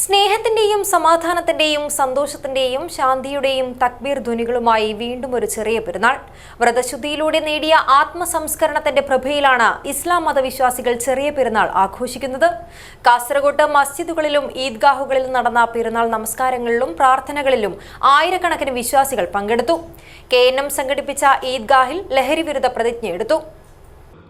സ്നേഹത്തിന്റെയും സമാധാനത്തിന്റെയും സന്തോഷത്തിന്റെയും ശാന്തിയുടെയും തക്ബീർ ധ്വനികളുമായി വീണ്ടും ഒരു ചെറിയ പെരുന്നാൾ. വ്രതശുദ്ധിയിലൂടെ നേടിയ ആത്മസംസ്കരണത്തിന്റെ പ്രഭയിലാണ് ഇസ്ലാം മതവിശ്വാസികൾ ചെറിയ പെരുന്നാൾ ആഘോഷിക്കുന്നത്. കാസർഗോട്ട് മസ്ജിദുകളിലും ഈദ്ഗാഹുകളിലും നടന്ന പെരുന്നാൾ നമസ്കാരങ്ങളിലും പ്രാർത്ഥനകളിലും ആയിരക്കണക്കിന് വിശ്വാസികൾ പങ്കെടുത്തു. കെ സംഘടിപ്പിച്ച ഈദ്ഗാഹിൽ ലഹരി വിരുദ്ധ പ്രതിജ്ഞയെടുത്തു.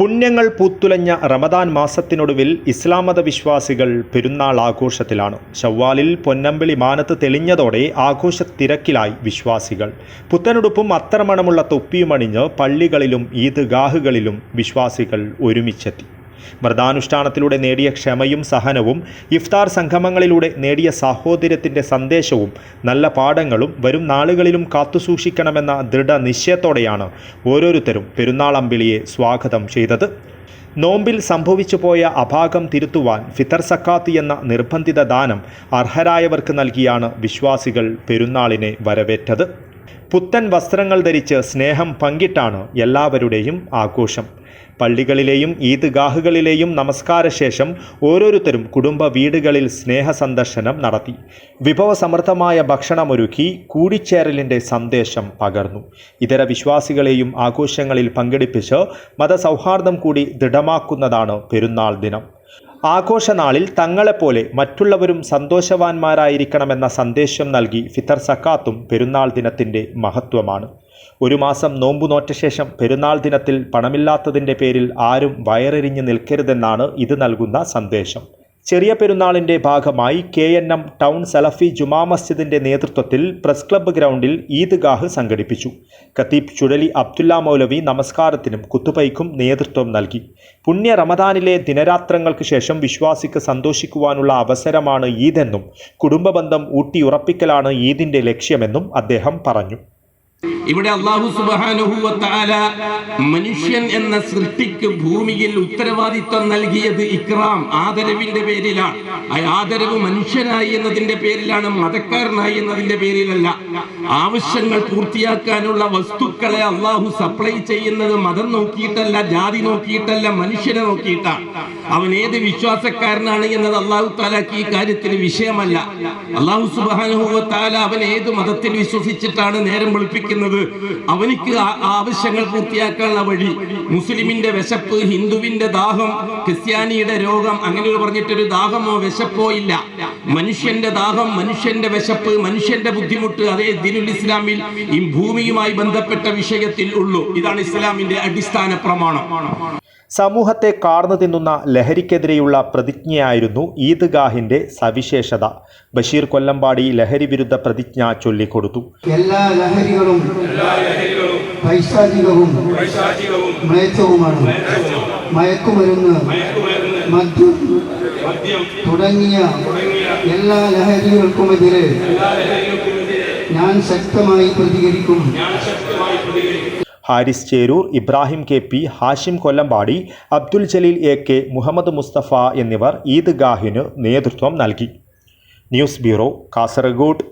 പുണ്യങ്ങൾ പൂത്തുലഞ്ഞ റമദാൻ മാസത്തിനൊടുവിൽ ഇസ്ലാം മത വിശ്വാസികൾ പെരുന്നാൾ ആഘോഷത്തിലാണ് ഷവ്വാലിൽ പൊന്നമ്പിളി മാനത്ത് തെളിഞ്ഞതോടെ ആഘോഷ തിരക്കിലായി വിശ്വാസികൾ. പുത്തനുടുപ്പും അത്തരമണമുള്ള തൊപ്പിയുമണിഞ്ഞ് പള്ളികളിലും ഈദ്ഗാഹുകളിലും വിശ്വാസികൾ ഒരുമിച്ചെത്തി. വ്രതാനുഷ്ഠാനത്തിലൂടെ നേടിയ ക്ഷമയും സഹനവും ഇഫ്താർ സംഗമങ്ങളിലൂടെ നേടിയ സാഹോദര്യത്തിന്റെ സന്ദേശവും നല്ല പാഠങ്ങളും വരും നാളുകളിലും കാത്തുസൂക്ഷിക്കണമെന്ന ദൃഢനിശ്ചയത്തോടെയാണ് ഓരോരുത്തരും പെരുന്നാൾ അമ്പിളിയെ സ്വാഗതം ചെയ്തത്. നോമ്പിൽ സംഭവിച്ചു പോയ അഭാഗം തിരുത്തുവാൻ ഫിത്തർ സക്കാത്ത് എന്ന നിർബന്ധിത ദാനം അർഹരായവർക്ക് നൽകിയാണ് വിശ്വാസികൾ പെരുന്നാളിനെ വരവേറ്റത്. പുത്തൻ വസ്ത്രങ്ങൾ ധരിച്ച് സ്നേഹം പങ്കിട്ടാണ് എല്ലാവരുടെയും ആഘോഷം. പള്ളികളിലെയും ഈദ്ഗാഹുകളിലെയും നമസ്കാരശേഷം ഓരോരുത്തരും കുടുംബ വീടുകളിൽ സ്നേഹ സന്ദർശനം നടത്തി. വിഭവസമൃദ്ധമായ ഭക്ഷണമൊരുക്കി കൂടിച്ചേരലിന്റെ സന്ദേശം പകർന്നു. ഇതര വിശ്വാസികളെയും ആഘോഷങ്ങളിൽ പങ്കെടുപ്പിച്ച് മതസൗഹാർദ്ദം കൂടി ദൃഢമാക്കുന്നതാണ് പെരുന്നാൾ ദിനം. ആഘോഷനാളിൽ തങ്ങളെപ്പോലെ മറ്റുള്ളവരും സന്തോഷവാന്മാരായിരിക്കണമെന്ന സന്ദേശം നൽകി ഫിത്തർ സക്കാത്തും പെരുന്നാൾ ദിനത്തിന്റെ മഹത്വമാണ്. ഒരു മാസം നോമ്പു നോറ്റ ശേഷം പെരുന്നാൾ ദിനത്തിൽ പണമില്ലാത്തതിന്റെ പേരിൽ ആരും വയറിഞ്ഞ് നിൽക്കരുതെന്നാണ് ഇത് നൽകുന്ന സന്ദേശം. ചെറിയ പെരുന്നാളിന്റെ ഭാഗമായി കെ എൻ എം ടൗൺ സലഫി ജുമാ മസ്ജിദിന്റെ നേതൃത്വത്തിൽ പ്രസ് ക്ലബ്ബ് ഗ്രൗണ്ടിൽ ഈദ്ഗാഹ് സംഘടിപ്പിച്ചു. ഖത്തീബ് ചുഴലി അബ്ദുല്ല മൗലവി നമസ്കാരത്തിനും കുത്തുപൈക്കും നേതൃത്വം നൽകി. പുണ്യ റമദാനിലെ ദിനരാത്രങ്ങൾക്ക് ശേഷം വിശ്വാസിക്ക് സന്തോഷിക്കുവാനുള്ള അവസരമാണ് ഈദെന്നും കുടുംബബന്ധം ഊട്ടിയുറപ്പിക്കലാണ് ഈദിന്റെ ലക്ഷ്യമെന്നും അദ്ദേഹം പറഞ്ഞു. ഇവിടെ അള്ളാഹു സുബാനുഭൂവത്താല മനുഷ്യൻ എന്ന സൃഷ്ടിക്ക് ഭൂമിയിൽ ഉത്തരവാദിത്വം നൽകിയത് ഇക്രാം ആദരവിന്റെ പേരിലാണ്. ആ ആദരവ് മനുഷ്യനായി എന്നതിന്റെ പേരിലാണ് മതക്കാരനായി എന്നതിന്റെ പേരിലല്ല. ആവശ്യങ്ങൾ പൂർത്തിയാക്കാനുള്ള വസ്തുക്കളെ അള്ളാഹു സപ്ലൈ ചെയ്യുന്നത് മതം നോക്കിയിട്ടല്ല ജാതി നോക്കിയിട്ടല്ല മനുഷ്യനെ നോക്കിയിട്ടാണ്. അവൻ ഏത് വിശ്വാസക്കാരനാണ് എന്നത് അള്ളാഹു താലാക്ക് ഈ കാര്യത്തിൽ വിഷയമല്ല. അള്ളാഹു സുബാനുഹൂവത്താല അവൻ ഏത് മതത്തിൽ വിശ്വസിച്ചിട്ടാണ് നേരം വെളുപ്പിക്കുന്നത് അവനിക്ക് ആ- ആവശ്യങ്ങൾ പൂർത്തിയാക്കാനുള്ള വഴി മുസ്ലിമിന്റെ വിശപ്പ് ഹിന്ദുവിന്റെ ദാഹം ക്രിസ്ത്യാനിയുടെ രോഗം അങ്ങനെ പറഞ്ഞിട്ടൊരു ദാഹമോ വിശപ്പോ ഇല്ല. മനുഷ്യന്റെ ദാഹം മനുഷ്യന്റെ വിശപ്പ് മനുഷ്യന്റെ ബുദ്ധിമുട്ട് അതേ ദിനുൽ ഇസ്ലാമിൽ ഈ ഭൂമിയുമായി ബന്ധപ്പെട്ട വിഷയത്തിൽ ഉള്ളൂ. ഇതാണ് ഇസ്ലാമിന്റെ അടിസ്ഥാന പ്രമാണം. സമൂഹത്തെ കാർന്നു തിന്നുന്ന ലഹരിക്കെതിരെയുള്ള പ്രതിജ്ഞയായിരുന്നു ഈദ്ഗാഹിന്റെ സവിശേഷത. ബഷീർ കൊല്ലമ്പാടി ലഹരി വിരുദ്ധ പ്രതിജ്ഞ ചൊല്ലിക്കൊടുത്തു. എല്ലാ ലഹരികളും പൈശാചികവും മ്ലേച്ഛവുമാണ് മയക്കുമരുന്ന് മദ്യം തുടങ്ങിയ എല്ലാ ലഹരികൾക്കുമെതിരെ ഞാൻ ശക്തമായി പ്രതികരിക്കും. Haris Cheroor Ibrahim K P Hashim Kollampady Abdul Jaleel A K Muhammad Mustafa എന്നിവർ ഈദ്ഗാഹിന് നേതൃത്വം നൽകി. News bureau Kasaragod.